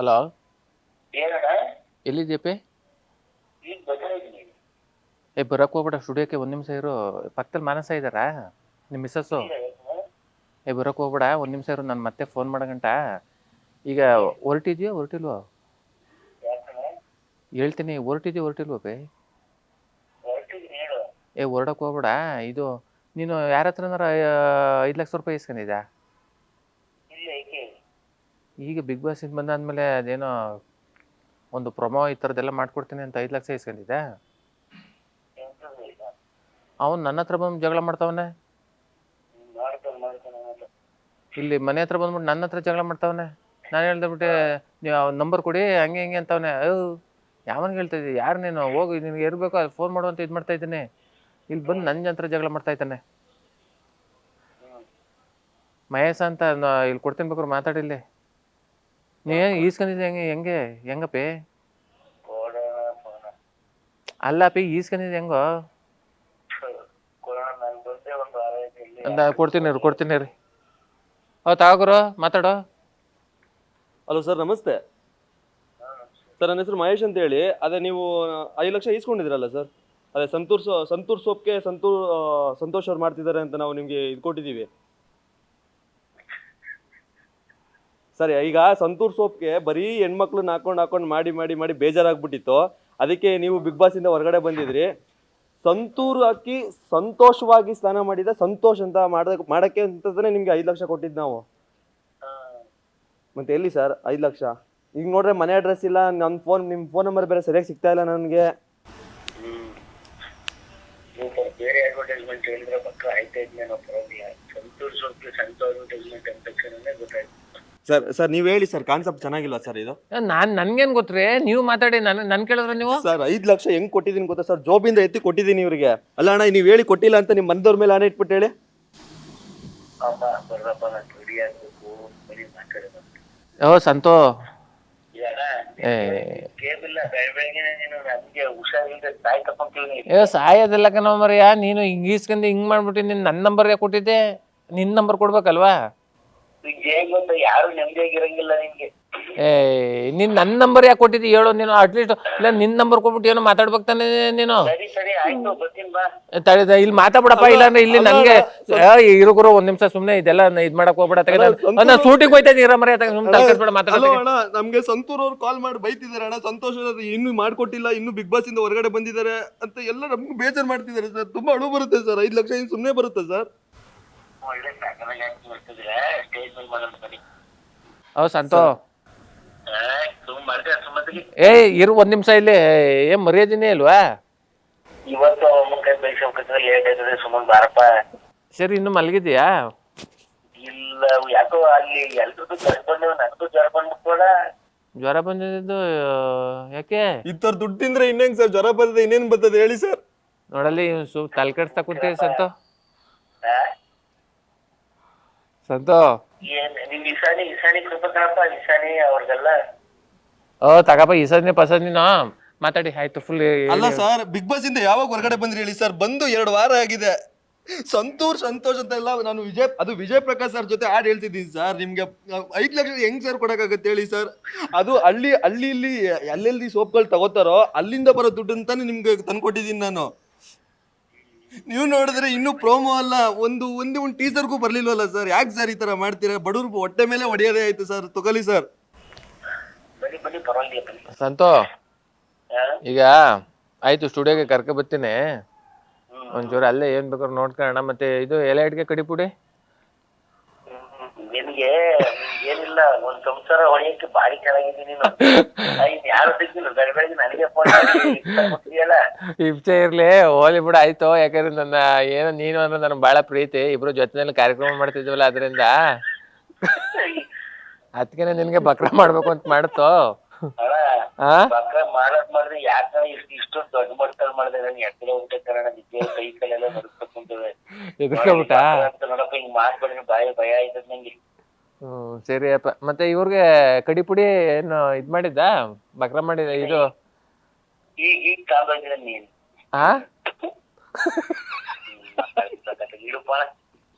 Hello. ಎಲ್ಲಿದ್ಯಪ್ಪೆ ಏ ಬರಕ್ ಹೋಗ್ಬೇಡ ಸ್ಟುಡಿಯೋಕ್ಕೆ ಒಂದ್ ನಿಮಿಷ ಇರು. ಪಕ್ಕದಲ್ಲಿ ಮಾನಸ ಇದ್ದಾರಾ ನಿಮ್ಮ ಮಿಸ್ಸಸ್ಸು? ಏ ಬರಕ್ ಹೋಗ್ಬೇಡ ಒಂದ್ ನಿಮಿಷ ಇರು ನಾನು ಮತ್ತೆ ಫೋನ್ ಮಾಡಗಂಟ ಈಗ ಹೊರಟಿದ್ಯೋ ಹೊರಟಿಲ್ವೋ? ಹೇಳ್ತೀನಿ ಹೊರಟಿದ್ಯೋ ಹೊರಟಿಲ್ವೋ ಬೇ ಏ ಹೊರಡಕ್ ಹೋಗ್ಬೇಡ ಇದು ನೀನು ಯಾರ ಹತ್ರನಾರ ಐದು ಲಕ್ಷ ರೂಪಾಯಿ ಇಸ್ಕೊಂಡಿದ್ಯಾ? ಈಗ ಬಿಗ್ ಬಾಸಿಂದ ಬಂದಾದ್ಮೇಲೆ ಅದೇನೋ ಒಂದು ಪ್ರೊಮೋ ಈ ಥರದ್ದೆಲ್ಲ ಮಾಡ್ಕೊಡ್ತೀನಿ ಅಂತ ಐದು ಲಕ್ಷ ಇಸ್ಕೊಂಡಿದ್ದೆ ಅವನು ನನ್ನ ಹತ್ರ ಬಂದು ಜಗಳ ಮಾಡ್ತಾವನೆ? ಇಲ್ಲಿ ಮನೆ ಹತ್ರ ಬಂದ್ಬಿಟ್ಟು ನನ್ನ ಹತ್ರ ಜಗಳ ಮಾಡ್ತಾವನೆ? ನಾನು ಹೇಳ್ದೆ ನೀವು ಅವ್ನ ನಂಬರ್ ಕೊಡಿ, ಹಂಗೆ ಹಿಂಗೆ ಅಂತವನೆ. ಅಯ್ಯೋ, ಯಾವನ್ ಹೇಳ್ತಾ ಇದ್ದೀನಿ ಯಾರು ನೀನು? ಹೋಗಿ, ನಿನಗೆ ಇರಬೇಕು ಅಲ್ಲಿ ಫೋನ್ ಮಾಡುವಂತ ಇದು ಮಾಡ್ತಾ ಇದ್ದೀನಿ. ಇಲ್ಲಿ ಬಂದು ನನ್ನ ಹತ್ರ ಜಗಳ ಮಾಡ್ತಾ ಇದ್ದಾನೆ. ಮಹೇಶ ಅಂತ ಇಲ್ಲಿ ಕೊಡ್ತೀನಿ ಬೇಕಾದ್ರೆ ಮಾತಾಡಿಲ್ಲಿ ನೀ ಈಸ್ಕೊಂಡಿದ್ದೆ ಹೆಂಗೆ ಹೆಂಗೆ ಹೆಂಗಪ್ಪಿ? ಅಲ್ಲ ಪಿ ಈಸ್ಕೊಂಡಿದ್ದೆ ಹೆಂಗೋ? ಅಂದ ಕೊಡ್ತೀನಿ ರೀ ಕೊಡ್ತೀನಿ ರೀ ಹೌದು ತಾಗೋರು ಮಾತಾಡೋ. ಹಲೋ ಸರ್ ನಮಸ್ತೆ. ಸರ್ ನನ್ನ ಹೆಸರು ಮಹೇಶ್ ಅಂತ ಹೇಳಿ ಅದೇ ನೀವು ಐದು ಲಕ್ಷ ಈಸ್ಕೊಂಡಿದ್ದೀರಲ್ಲ ಸರ್? ಅದೇ ಸಂತೂರ್ ಸೋ ಸಂತೂರ್ ಸೋಪ್ಗೆ ಸಂತೂರ್ ಸಂತೋಷ್ ಅವ್ರು ಮಾಡ್ತಿದ್ದಾರೆ ಅಂತ ನಾವು ನಿಮಗೆ ಇದು ಕೊಟ್ಟಿದ್ದೀವಿ. ಸರಿ, ಈಗ ಸಂತೂರ್ ಸೋಪ್ಗೆ ಬರೀ ಹೆಣ್ಮಕ್ಳನ್ನ ಹಾಕೊಂಡು ಹಾಕೊಂಡು ಮಾಡಿ ಮಾಡಿ ಮಾಡಿ ಬೇಜಾರಾಗ್ಬಿಟ್ಟಿತ್ತು. ಅದಕ್ಕೆ ನೀವು ಬಿಗ್ ಬಾಸಿಂದ ಹೊರಗಡೆ ಬಂದಿದ್ರಿ. ಸಂತೂರ್ ಹಾಕಿ ಸಂತೋಷವಾಗಿ ಸ್ನಾನ ಮಾಡಿದ ಸಂತೋಷ್ ಅಂತ ಮಾಡೋದಕ್ಕೆ ಮಾಡಕ್ಕೆ ಅಂತಂದ್ರೆ ನಿಮಗೆ ಐದು ಲಕ್ಷ ಕೊಟ್ಟಿದ್ದು ನಾವು. ಮತ್ತೆ ಎಲ್ಲಿ ಸರ್? ಐದು ಲಕ್ಷ? ಈಗ ನೋಡ್ರೆ ಮನೆ ಅಡ್ರೆಸ್ ಇಲ್ಲ ನನ್ನ ಫೋನ್ ನಿಮ್ಮ ಫೋನ್ ನಂಬರ್ ಬೇರೆ ಸರಿಯಾಗಿ ಸಿಗ್ತಾ ಇಲ್ಲ ನನಗೆ. ಸಂತೂರ್ ಸೋಪ್ ಸಂತ ಅಡ್ವರ್ಟೈಸ್ಮೆಂಟ್ ಅಂದ ಗೊತ್ತಾಯ್ತು. ಸರ್ ಸರ್ ನೀವು ಹೇಳಿ ಸರ್ ಕಾನ್ಸೆಪ್ಟ್ ಚೆನ್ನಾಗಿಲ್ಲ ಸರ್ ಇದು? ನಾನು ನನ್ಗೇನು ಗೊತ್ತ್ರಿ? ನೀವು ಮಾತಾಡಿ ನಾನು ನನ್ನ ಕೇಳಿದ್ರೆ ನೀವು? ಸರ್ ಐದು ಲಕ್ಷ ಹೆಂಗ್ ಕೊಟ್ಟಿದ್ದೀನಿ ಗೊತ್ತಾ ಸರ್? ಜೋಬಿಂದ ಎತ್ತಿ ಕೊಟ್ಟಿದ್ದೀನಿ ಇವ್ರಿಗೆ. ಅಲ್ಲ ಅಣ್ಣ ನೀವು ಹೇಳಿ ಕೊಟ್ಟಿಲ್ಲ ಅಂತ ನಿಮ್ಮ ಬಂದವ್ರ ಮೇಲೆ ಆನೆ ಇಟ್ಬಿಟ್ಟು ಹೇಳಿ. ಅಮ್ಮ ಬರ್ರಪ್ಪ ನಾನು ರೆಡಿ ಆಗ್ಬೇಕು ಬರೀ ಮಾತಾಡೋದು. ಓ ಸಂತೋ. ಏ ಕೇಳಿಲ್ಲ ಬೆಳ ಬೆಳಗ್ಗೆನೆ ನೀನು ನನ್ಗೆ ಹುಷಾರಿಲ್ಲದೆ ತಾಯಿ ತಕೊಂತೀನಿ ಏ ಸಾಯೋದಿಲ್ಲ ಕಣೋ ಮರಿಯ. ನೀನು ಹಿಂಗೆ ಈಸ್ಕೊಂಡು ಹಿಂಗೆ ಮಾಡ್ಬಿಟ್ಟು ನಿನ್ನ ನನ್ನ ನಂಬರ್ಗೆ ಕೊಟ್ಟಿದ್ದೆ. ನಿನ್ನ ನಂಬರ್ ಕೊಡ್ಬೇಕಲ್ವಾ? ಈಗ ಹೇಗ್ ಗೊತ್ತಾ? ಯಾರು ನೆಮ್ಮದಿಯಾಗಿರಂಗಿಲ್ಲ ನಿನ್ಗೆ. ಏ ನೀನು ನನ್ನ ನಂಬರ್ ಯಾಕೆ ಕೊಟ್ಟಿದ್ದಿ? ಹೇಳು ನೀನು ಅಟ್ಲೀಸ್ಟ್ ಇಲ್ಲ ನಿನ್ ನಂಬರ್ ಕೊಟ್ಬಿಟ್ಟು ಏನೋ ಮಾತಾಡ್ಬೇಕು ತಾನೆ ನೀನು. ಸರಿ ಸರಿ ಆಯ್ತು ಬರ್ತೀನಿ ಬಾ. ಇಲ್ಲಿ ಮಾತಾಡ್ಬಿಡಪ್ಪ ಇಲ್ಲ ಅಂದ್ರೆ ಇಲ್ಲಿ ನನಗೆ ಇರುಗುರು ಒಂದ್ ನಿಮಿಷ ಸುಮ್ನೆ ಇದೆಲ್ಲ ನ- ಇದ್ ಮಾಡಕ್ ಹೋಗ್ಬೇಡ ತಗ ನಾನು ಹೋಗ್ತಾ ಹೋಯ್ತಾ ಇದ್ದೀರ ಮರಿ ಸುಮ್ಮನೆ ತಲೆಕೆಡ್ಸ್ಬೇಡ ಮಾತಾಡೋ ಹಲೋ ಅಣ್ಣ ನಮ್ಗೆ ಸಂತೂರ್ ಅವ್ರು ಕಾಲ್ ಮಾಡಿ ಬೈತಿದ್ದಾರೆ ಅಣ್ಣ ಸಂತೋಷ ಅವ್ರು ಇನ್ನೂ ಮಾಡ್ಕೊಟ್ಟಿಲ್ಲ ಇನ್ನು ಬಿಗ್ ಬಾಸ್ ಇಂದ ಹೊರಗಡೆ ಬಂದಿದ್ದಾರೆ ಅಂತ ಎಲ್ಲ ನಮ್ಗೆ ಬೇಜಾರ್ ಮಾಡ್ತಿದ್ದಾರೆ ಸರ್. ತುಂಬಾ ಅಳು ಬರುತ್ತೆ ಸರ್. ಐದು ಲಕ್ಷ ಇನ್ನು ಸುಮ್ಮನೆ ಬರುತ್ತೆ ಸರ್. ಒಳ್ಳೆ ಸಾಕಾಗಿ ಆಯ್ತು ಬರ್ತಿದ್ರೆ ಸ್ಟೇಜ್ ಮೇಲೆ ಮಾಡೋಣ ಬನ್ನಿ. ಓ ಸಂತೋ ಸುಮ್ ಏ ಇರು ಒಂದ್ ನಿಮಿಷ ಇಲ್ಲಿ. ಏನ್ ಮರ್ಯಾದಿನೇ ಇಲ್ವಾ? ಇವತ್ತು ಅಮ್ಮನ ಕೈ ಬೈಸೋಕತ್ರ ಲೇಟ್ ಆಯ್ತದೆ ಸುಮ್ಮನೆ ಬಾರಪ್ಪ. ಸರಿ ಇನ್ನು ಮಲಗಿದ್ಯಾ? ಇಲ್ಲ ಯಾಕೋ ಅಲ್ಲಿ ಎಲ್ರದ್ದು ಜ್ವರ ಬಂದೇವ್ ನನಗೂ ಜ್ವರ ಬಂದ್ಬಿಟ್ಟೋಡ ಜ್ವರ ಬಂದಿದ್ದು ಯಾಕೆ? ಇತ್ತರ್ ದುಡ್ಡು ತಿಂದ್ರೆ ಇನ್ನೇಂಗ್ ಸರ್? ಜ್ವರ ಬರ್ತದೆ ಇನ್ನೇನ್ ಬರ್ತದೆ ಹೇಳಿ ಸರ್. ನೋಡಲ್ಲಿ ಸು ತಲೆ ಕೆಡ್ಸ್ತಾ ಕೂತೀವಿ ಸಂತೋ ಸಂತೋ? ಏನ್ ನಿಮ್ ಅವ್ರಿಗೆಲ್ಲ. ಓ ತಗಪ್ಪ ಇಸದ್ನಿ ಪಸದ್ನಿನ ಮಾತಾಡಿ ಆಯ್ತು ಫುಲ್ ಅಲ್ಲ ಸರ್ ಬಿಗ್ ಬಾಸ್ ಇಂದ ಯಾವಾಗ ಹೊರಗಡೆ ಬಂದ್ರಿ ಹೇಳಿ ಸರ್ ಬಂದು ಎರಡು ವಾರ ಆಗಿದೆ. ಸಂತೂರ್ ಸಂತೋಷ್ ಅಂತ ಎಲ್ಲ ನಾನು ವಿಜಯ್ ಅದು ವಿಜಯ್ ಪ್ರಕಾಶ್ ಸರ್ ಜೊತೆ ಹಾಡು ಹೇಳ್ತಿದ್ದೀನಿ ಸರ್ ನಿಮ್ಗೆ ಐದು ಲಕ್ಷ ಹೆಂಗ್ ಸರ್ ಕೊಡಕ್ಕಾಗತ್ತೆ ಹೇಳಿ ಸರ್ ಅದು ಹಳ್ಳಿ ಹಳ್ಳಿ ಇಲ್ಲಿ ಎಲ್ಲೆಲ್ಲಿ ಸೋಪ್ಗಳು ತಗೋತಾರೋ ಅಲ್ಲಿಂದ ಬರೋ ದುಡ್ಡು ಅಂತಾನೆ ನಿಮ್ಗೆ ತಂದ್ಕೊಟ್ಟಿದ್ದೀನಿ ನಾನು. ನೀವು ನೋಡಿದ್ರೆ ಇನ್ನೂ ಪ್ರೋಮೋ ಅಲ್ಲ ಒಂದು ಒಂದು ಒಂದು ಟೀಸರ್ಗೂ ಬರ್ಲಿಲ್ವಲ್ಲ ಸರ್ ಯಾಕೆ ಸರ್ ಈ ತರ ಮಾಡ್ತೀರಾ? ಬಡವ್ರು ಹೊಟ್ಟೆ ಮೇಲೆ ಹೊಡೆಯೋದೇ ಆಯ್ತು ಸರ್ ತಗೊಳ್ಳಿ ಸರ್ ಬನ್ನಿ ಬನ್ನಿ ಪರವಾಗಿಲ್ಲ ಬನ್ನಿ. ಸಂತೋ ಹಾ? ಈಗ ಆಯ್ತು ಸ್ಟುಡಿಯೋಗೆ ಕರ್ಕೊ ಬರ್ತೀನಿ. ಹ್ಮ್. ಒಂಚೂರು ಅಲ್ಲೇ ಏನ್ ಬೇಕಾದ್ರು ನೋಡ್ಕೊಳ್ಳೋಣ. ಮತ್ತೆ ಇದು ಎಲೆ ಅಡಿಗೆ ಕಡಿಪುಡಿ. ನಿನ್ಗೆ ಏನಿಲ್ಲ ಒಂದ್ ಸಂಸಾರ ಹೊಡೆಯಕ್ಕೆ ಬಾರಿ ಚೆನ್ನಾಗಿದ್ದೀನಿ ನೀನು. ಯಾರು ಸಿಗ್ತಿಲ್ಲ ಬೆಳ ಬೆಳಗ್ಗೆ ನನಗೆ ಫೋನ್ ಮಾಡಿಲ್ಲ ಇಚ್ಛೆ ಇರ್ಲಿ ಹೋಲಿ ಬಿಡ ಆಯ್ತು. ಯಾಕಂದ್ರೆ ನನ್ನ ಏನೋ ನೀನು ಅಂದ್ರೆ ನನ್ ಬಹಳ ಪ್ರೀತಿ. ಇಬ್ರು ಜೊತೆನಲ್ಲಿ ಕಾರ್ಯಕ್ರಮ ಮಾಡ್ತಿದ್ವಲ್ಲ ಅದರಿಂದ. ಅದಕ್ಕೆ ನಿನಗೆ ಬಕ್ರ ಮಾಡ್ಬೇಕು ಅಂತ ಮಾಡ್ತು. ಆ? ಪಕ್ಕ ಮಾಡಿದ್ರೆ ಯಾಕ ಇಷ್ಟು ಇಷ್ಟು ದೊಡ್ಡ ಮಟ್ಟದಲ್ಲಿ ಮಾಡಿದೆ ನನ್ಗೆ ಕೈ ಕುಂತವೆ ಎದುರ್ಕೊಬಿಟ್ಟ ಅಂತ ಹಿಂಗ್ ಮಾಡ್ಬಿಡ್ರಿ ಭಯ ಭಯ ಆಯ್ತದ ನಂಗೆ. ಹ್ಮ್ ಸರಿ ಅಪ್ಪ. ಮತ್ತೆ ಇವ್ರಿಗೆ ಕಡಿಪುಡಿ ಏನು ಇದ್ ಮಾಡಿದ್ದ? ಬಕ್ರ ಮಾಡಿದ ಇದು ಈಗ ಈಗ ಕಾಲ್ ಬಂದಿದೆ ನೀನ್ ಇಡುಪ್ಪ